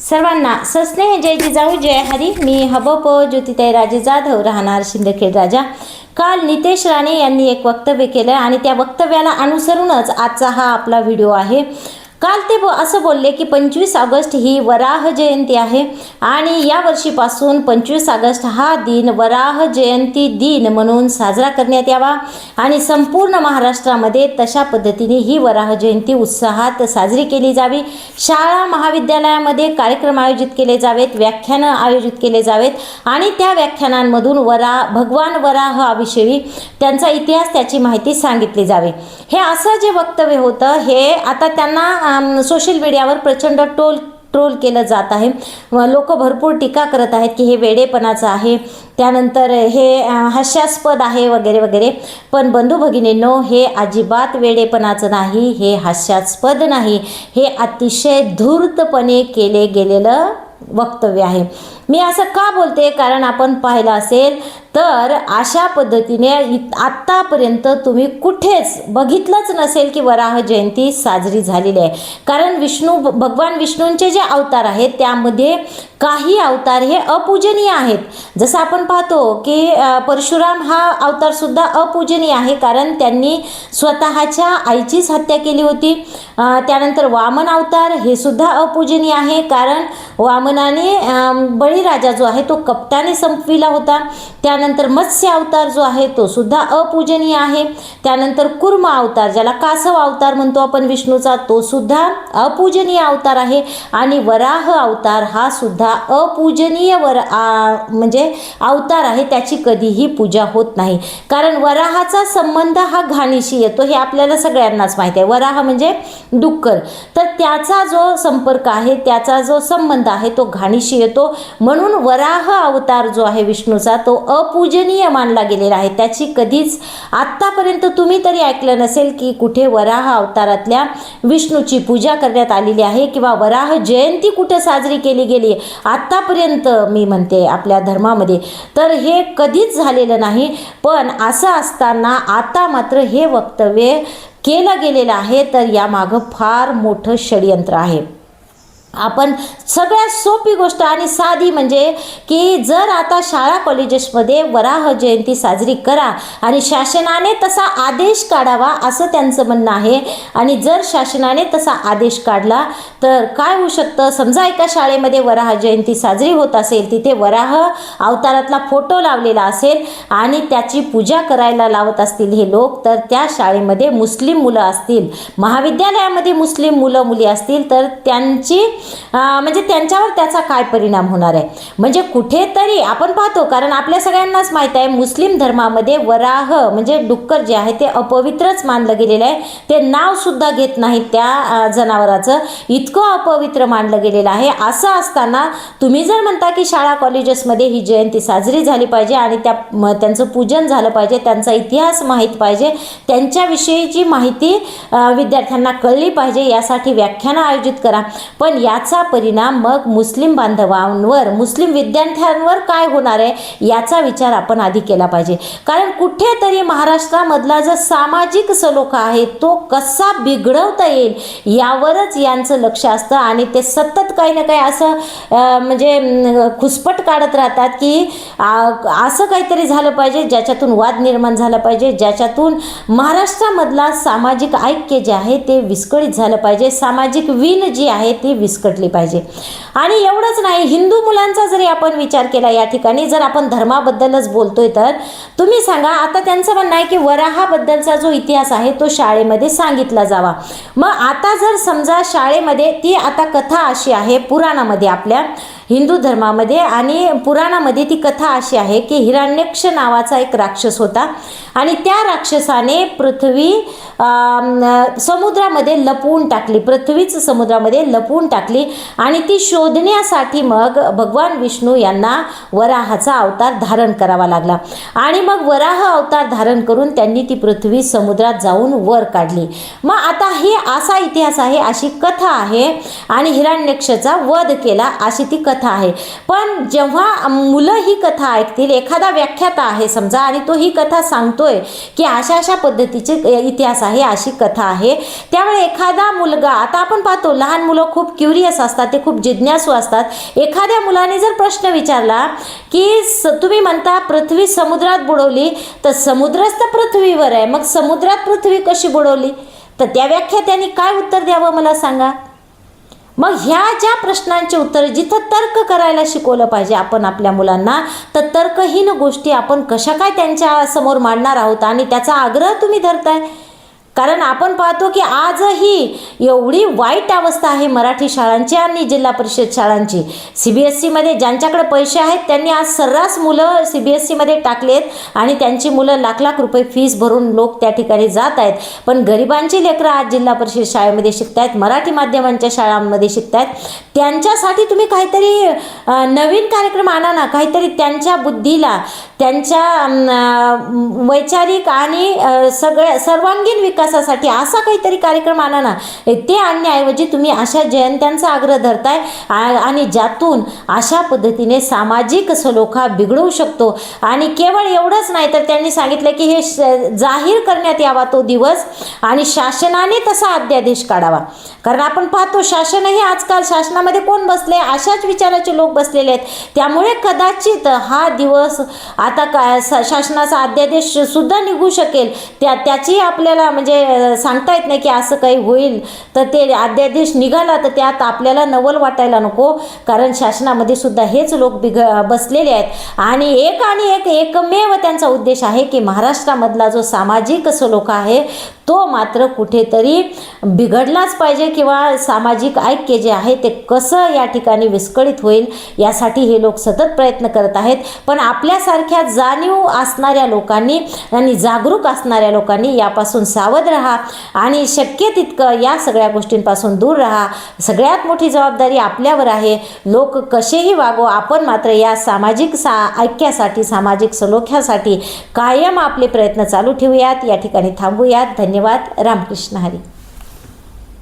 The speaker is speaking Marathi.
सर्वांना सस्नेह जय जिजाऊ जय हरी. मी हबप ज्योतिताई राजे जाधव राहणार शिंदखेड राजा. काल नितेश राणे यांनी एक वक्तव्य केलं आणि त्या वक्तव्याला अनुसरूनच आजचा हा आपला व्हिडिओ आहे. काल ते ब- असं बोलले की पंचवीस ऑगस्ट ही वराह जयंती आहे आणि या वर्षीपासून पंचवीस ऑगस्ट हा दिन वराह जयंती दिन म्हणून साजरा करण्यात यावा आणि संपूर्ण महाराष्ट्रामध्ये तशा पद्धतीने ही वराह जयंती उत्साहात साजरी केली जावी. शाळा महाविद्यालयामध्ये कार्यक्रम आयोजित केले जावेत व्याख्यानं आयोजित केले जावेत आणि त्या व्याख्यानांमधून वरा भगवान वराहाविषयी त्यांचा इतिहास त्याची माहिती सांगितली जावी. हे असं जे वक्तव्य होतं हे आता त्यांना सोशल मीडियावर प्रचंड टोल ट्रोल केलं जात आहे. लोक भरपूर टीका करत आहेत की हे वेडेपणाचं आहे. त्यानंतर हे हास्यास्पद आहे वगैरे वगैरे. पण बंधू भगिनींनो हे अजिबात वेडेपणाचं नाही हे हास्यास्पद नाही. हे अतिशय धूर्तपणे केले गेलेलं वक्तव्य आहे. मी असं का बोलते? कारण आपण पाहिलं असेल तर अशा पद्धतीने इत- आत्तापर्यंत तुम्ही कुठेच बघितलंच नसेल की वराह जयंती साजरी झालेली आहे. कारण विष्णू भगवान विष्णूंचे जे अवतार आहेत त्यामध्ये काही अवतार हे अपूजनीय आहेत. जसं आपण पाहतो की परशुराम हा अवतारसुद्धा अपूजनीय आहे कारण त्यांनी स्वतःच्या आईचीच हत्या केली होती. त्यानंतर वामन अवतार हे सुद्धा अपूजनीय आहे कारण वामनाने बळी अम, राजा जो आहे तो कपटाने संपविला होता. त्यानंतर मत्स्य अवतार जो आहे तो सुद्धा अपूजनीय आहे. त्यानंतर कुर्म अवतार ज्याला कासव अवतार म्हणतो आपण विष्णूचा तो सुद्धा अपूजनीय अवतार आहे. आणि वराह अवतार हा सुद्धा अपूजनीय वर म्हणजे अवतार आहे. त्याची कधीही पूजा होत नाही. कारण वराहाचा संबंध हा घाणीशी येतो हे आपल्याला सगळ्यांनाच माहिती आहे. वराह म्हणजे डुक्कर तर त्याचा जो संपर्क आहे त्याचा जो संबंध आहे तो घाणीशी येतो. म्हणून वराह अवतार जो आहे विष्णूचा तो अपूजनीय मानला गेलेला आहे. त्याची कधीच आत्तापर्यंत तुम्ही तरी ऐकलं नसेल की कुठे वराह अवतारातल्या विष्णूची पूजा करण्यात आलेली आहे किंवा वराह जयंती कुठे साजरी केली गेली आत्तापर्यंत मी म्हणते आपल्या धर्मामध्ये. तर हे कधीच झालेलं नाही पण असं असताना आता मात्र हे वक्तव्य केलं गेलेलं आहे. तर यामागं फार मोठं षडयंत्र आहे. आपण सगळ्यात सोपी गोष्ट आणि साधी म्हणजे की जर आता शाळा कॉलेजेसमध्ये वराह जयंती साजरी करा आणि शासनाने तसा आदेश काढावा असं त्यांचं म्हणणं आहे. आणि जर शासनाने तसा आदेश काढला तर काय होऊ शकतं? समजा एका शाळेमध्ये वराह जयंती साजरी होत असेल तिथे वराह अवतारातला फोटो लावलेला असेल आणि त्याची पूजा करायला लावत असतील हे लोक तर त्या शाळेमध्ये मुस्लिम मुलं असतील. महाविद्यालयामध्ये मुस्लिम मुलं मुली असतील तर त्यांची म्हणजे त्यांच्यावर त्याचा काय परिणाम होणार आहे? म्हणजे कुठेतरी आपण पाहतो कारण आपल्या सगळ्यांनाच माहीत आहे मुस्लिम धर्मामध्ये वराह म्हणजे डुक्कर जे आहे ते अपवित्रच मानलं गेलेलं आहे. ते नावसुद्धा घेत नाहीत त्या जनावराचं. इतकं अपवित्र मानलं गेलेलं आहे. असं असताना तुम्ही जर म्हणता की शाळा कॉलेजेसमध्ये ही जयंती साजरी झाली पाहिजे आणि त्या त्यांचं पूजन झालं पाहिजे त्यांचा इतिहास माहीत पाहिजे त्यांच्याविषयीची माहिती विद्यार्थ्यांना कळली पाहिजे यासाठी व्याख्यानं आयोजित करा. पण या याचा परिणाम मग मुस्लिम बांधवांवर मुस्लिम विद्यार्थ्यांवर काय होणार आहे याचा विचार आपण आधी केला पाहिजे. कारण कुठेतरी महाराष्ट्रामधला जो सामाजिक सलोखा आहे तो कसा बिघडवता येईल यावरच यांचं लक्ष असतं. आणि ते सतत काही ना काही असं म्हणजे खुसपट काढत राहतात की असं काहीतरी झालं पाहिजे ज्याच्यातून वाद निर्माण झाला पाहिजे ज्याच्यातून महाराष्ट्रामधला सामाजिक ऐक्य जे आहे ते विस्कळीत झालं पाहिजे. सामाजिक विण जी आहे ती विस्कटली पाहिजे. आणि एवढंच नाही हिंदू मुलांचा जरी आपण विचार केला या ठिकाणी जर आपण धर्माबद्दलच बोलतोय तर तुम्ही सांगा आता त्यांचं म्हणणं आहे की वराहाबद्दलचा जो इतिहास आहे तो शाळेमध्ये सांगितला जावा. मग आता जर समजा शाळेमध्ये ती आता कथा अशी आहे पुराणामध्ये आपल्या हिंदू धर्मामध्ये आणि पुराणामध्ये ती कथा अशी आहे की हिरण्यक्ष नावाचा एक राक्षस होता. आणि त्या राक्षसाने पृथ्वी समुद्रामध्ये लपवून टाकली. पृथ्वीच समुद्रामध्ये लपवून टाकली. आणि ती शोधण्यासाठी मग भगवान विष्णू यांना वराहाचा अवतार धारण करावा लागला. आणि मग वराह अवतार धारण करून त्यांनी ती पृथ्वी समुद्रात जाऊन वर काढली. मग आता हे असा इतिहास आहे अशी कथा आहे आणि हिरण्यक्षचा वध केला अशी ती कथा कथा आहे. पण जेव्हा मुलं ही कथा ऐकतील एखादा व्याख्याता आहे समजा आणि तो ही कथा सांगतोय की अशा अशा पद्धतीचे इतिहास आहे अशी कथा आहे. त्यावेळी एखादा मुलगा आता आपण पाहतो लहान मुलं खूप क्युरियस असतात ते खूप जिज्ञासू असतात. एखाद्या मुलाने जर प्रश्न विचारला की स तुम्ही म्हणता पृथ्वी समुद्रात बुडवली तर समुद्रच तर पृथ्वीवर आहे. मग समुद्रात पृथ्वी कशी बुडवली? तर त्या व्याख्यात्याने काय उत्तर द्यावं मला सांगा? मग ह्या ज्या प्रश्नांचे उत्तर जिथं तर्क करायला शिकवलं पाहिजे आपण आपल्या मुलांना तर तर्कहीन गोष्टी आपण कशा काय त्यांच्यासमोर मांडणार आहोत आणि त्याचा आग्रह तुम्ही धरताय? कारण आपण पाहतो की आजही एवढी वाईट अवस्था आहे मराठी शाळांची आणि जिल्हा परिषद शाळांची. सी बी एस सीमध्ये ज्यांच्याकडे पैसे आहेत त्यांनी आज सर्रास मुलं सी बी एस सीमध्ये टाकलेत आणि त्यांची मुलं लाख लाख रुपये फीस भरून लोक त्या ठिकाणी जात आहेत. पण गरिबांची लेकरं आज जिल्हा परिषद शाळेमध्ये शिकत आहेत मराठी माध्यमांच्या शाळांमध्ये शिकत आहेत त्यांच्यासाठी तुम्ही काहीतरी नवीन कार्यक्रम आणा ना काहीतरी त्यांच्या बुद्धीला. त्यांच्या वैचारिक आणि सगळ्या सर्वांगीण विकासासाठी असा काहीतरी कार्यक्रम आणा ना. ते आणण्याऐवजी तुम्ही अशा जयंत्यांचा आग्रह धरताय आ- आणि ज्यातून अशा पद्धतीने सामाजिक सलोखा बिघडवू शकतो. आणि केवळ एवढंच नाही तर त्यांनी सांगितलं की हे श- जाहीर करण्यात यावा तो दिवस आणि शासनाने तसा अध्यादेश काढावा. कारण आपण पाहतो शासनही आजकाल शासनामध्ये कोण बसले अशाच विचाराचे लोक बसलेले आहेत. त्यामुळे कदाचित हा दिवस आता काय स- शासनाचा अध्यादेश सुद्धा निघू शकेल. त्या त्याची आपल्याला म्हणजे सांगता येत नाही की असं काही होईल. तर ते अध्यादेश निघाला तर त्यात आपल्याला नवल वाटायला नको. कारण शासनामध्ये सुद्धा हेच लोक बिघ बसलेले आहेत. आणि एक आणि एक एकमेव त्यांचा उद्देश आहे की महाराष्ट्रामधला जो सामाजिक सलोखा आहे तो मात्र कुठेतरी बिघडलाच पाहिजे किंवा सामाजिक ऐक्य जे आहे ते कसं या ठिकाणी विस्कळीत होईल यासाठी हे लोक सतत प्रयत्न करत आहेत. पण आपल्यासारख्या जाणीव असणाऱ्या लोकांनी आणि जागरूक असणाऱ्या लोकांनी यापासून सावध राहा आणि शक्य तितकं या सगळ्या गोष्टींपासून दूर राहा. सगळ्यात मोठी जबाबदारी आपल्यावर आहे. लोक कसेही वागो आपण मात्र या सामाजिक सा ऐक्यासाठी सामाजिक सलोख्यासाठी कायम आपले प्रयत्न चालू ठेवूयात. या ठिकाणी थांबूयात. धन्यवाद. रामकृष्ण हरी.